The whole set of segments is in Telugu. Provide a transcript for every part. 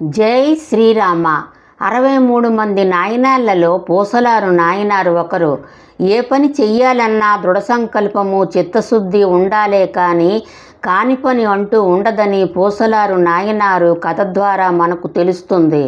జై శ్రీరామ. అరవై మూడు మంది నాయనాళ్ళలో పూసలారు నాయనారు ఒకరు. ఏ పని చెయ్యాలన్నా దృఢ సంకల్పము చిత్తశుద్ధి ఉండాలే కానీ కాని పని అంటూ ఉండదని పూసలారు నాయనారు కథ ద్వారా మనకు తెలుస్తుంది.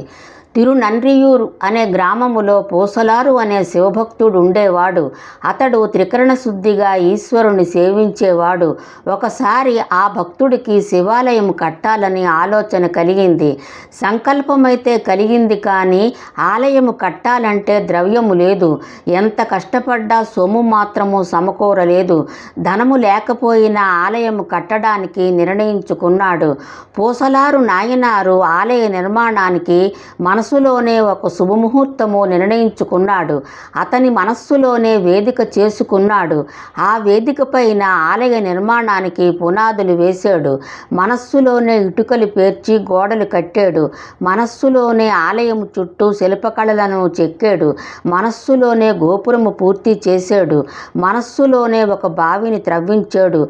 తిరునండ్రియూరు అనే గ్రామములో పూసలారు అనే శివభక్తుడు ఉండేవాడు అతడు త్రికరణ శుద్ధిగా ఈశ్వరుని సేవించేవాడు. ఒకసారి ఆ భక్తుడికి శివాలయం కట్టాలని ఆలోచన కలిగింది. సంకల్పమైతే కలిగింది కానీ ఆలయము కట్టాలంటే ద్రవ్యము లేదు. ఎంత కష్టపడ్డా సొమ్ము మాత్రము సమకూరలేదు. ధనము లేకపోయినా ఆలయము కట్టడానికి నిర్ణయించుకున్నాడు. పూసలారు నాయనారు ఆలయ నిర్మాణానికి మన మనసులోనే ఒక శుభముహూర్తము నిర్ణయించుకున్నాడు. అతని మనస్సులోనే వేదిక చేసుకున్నాడు. ఆ వేదిక పైన ఆలయ నిర్మాణానికి పునాదులు వేశాడు. మనస్సులోనే ఇటుకలు పేర్చి గోడలు కట్టాడు. మనస్సులోనే ఆలయం చుట్టూ శిల్పకళలను చెక్కాడు. మనస్సులోనే గోపురము పూర్తి చేశాడు. మనస్సులోనే ఒక బావిని త్రవ్వించాడు.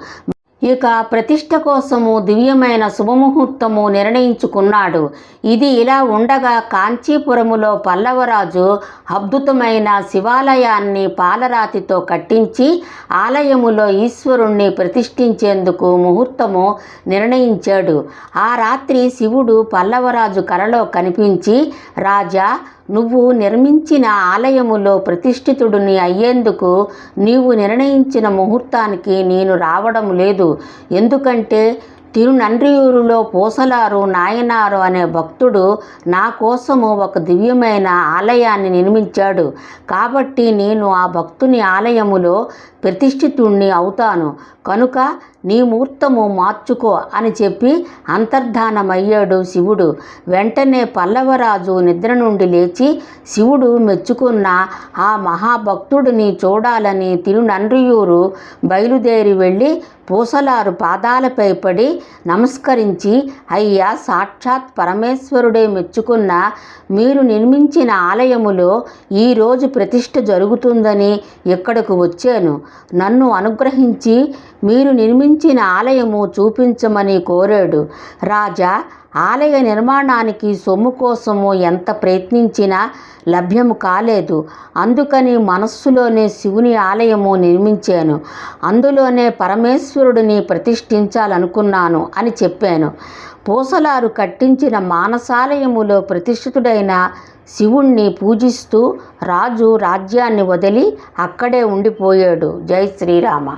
ఇక ప్రతిష్ట కోసము దివ్యమైన శుభముహూర్తము నిర్ణయించుకున్నాడు. ఇది ఇలా ఉండగా కాంచీపురములో పల్లవరాజు అద్భుతమైన శివాలయాన్ని పాలరాతితో కట్టించి ఆలయములో ఈశ్వరుణ్ణి ప్రతిష్ఠించేందుకు ముహూర్తము నిర్ణయించాడు. ఆ రాత్రి శివుడు పల్లవరాజు కలలో కనిపించి రాజా నువ్వు నిర్మించిన ఆలయములో ప్రతిష్ఠితుడిని అయ్యేందుకు నీవు నిర్ణయించిన ముహూర్తానికి నేను రావడం లేదు. ఎందుకంటే తిరునండ్రియూరులో పూసలారు నాయనారు అనే భక్తుడు నా కోసము ఒక దివ్యమైన ఆలయాన్ని నిర్మించాడు. కాబట్టి నేను ఆ భక్తుని ఆలయములో ప్రతిష్ఠితుణ్ణి అవుతాను. కనుక నీ ముహూర్తము మార్చుకో అని చెప్పి అంతర్ధానమయ్యాడు శివుడు. వెంటనే పల్లవరాజు నిద్ర నుండి లేచి శివుడు మెచ్చుకున్న ఆ మహాభక్తుడిని చూడాలని తిరునండ్రియూరు బయలుదేరి వెళ్ళి పూసలారు పాదాలపై పడి నమస్కరించి అయ్యా సాక్షాత్ పరమేశ్వరుడే మెచ్చుకున్న మీరు నిర్మించిన ఆలయములో ఈరోజు ప్రతిష్ఠ జరుగుతుందని ఇక్కడకు వచ్చాను. నన్ను అనుగ్రహించి మీరు నిర్మించిన ఆలయము చూపించమని కోరాడు. రాజా ఆలయ నిర్మాణానికి సొమ్ము కోసము ఎంత ప్రయత్నించినా లభ్యము కాలేదు. అందుకని మనస్సులోనే శివుని ఆలయము నిర్మించాను. అందులోనే పరమేశ్వరుడిని ప్రతిష్ఠించాలనుకున్నాను అని చెప్పాను. పూసలారు కట్టించిన మానసాలయములో ప్రతిష్ఠితుడైన శివుణ్ణి పూజిస్తూ రాజు రాజ్యాన్ని వదిలి అక్కడే ఉండిపోయాడు. జై శ్రీరామ.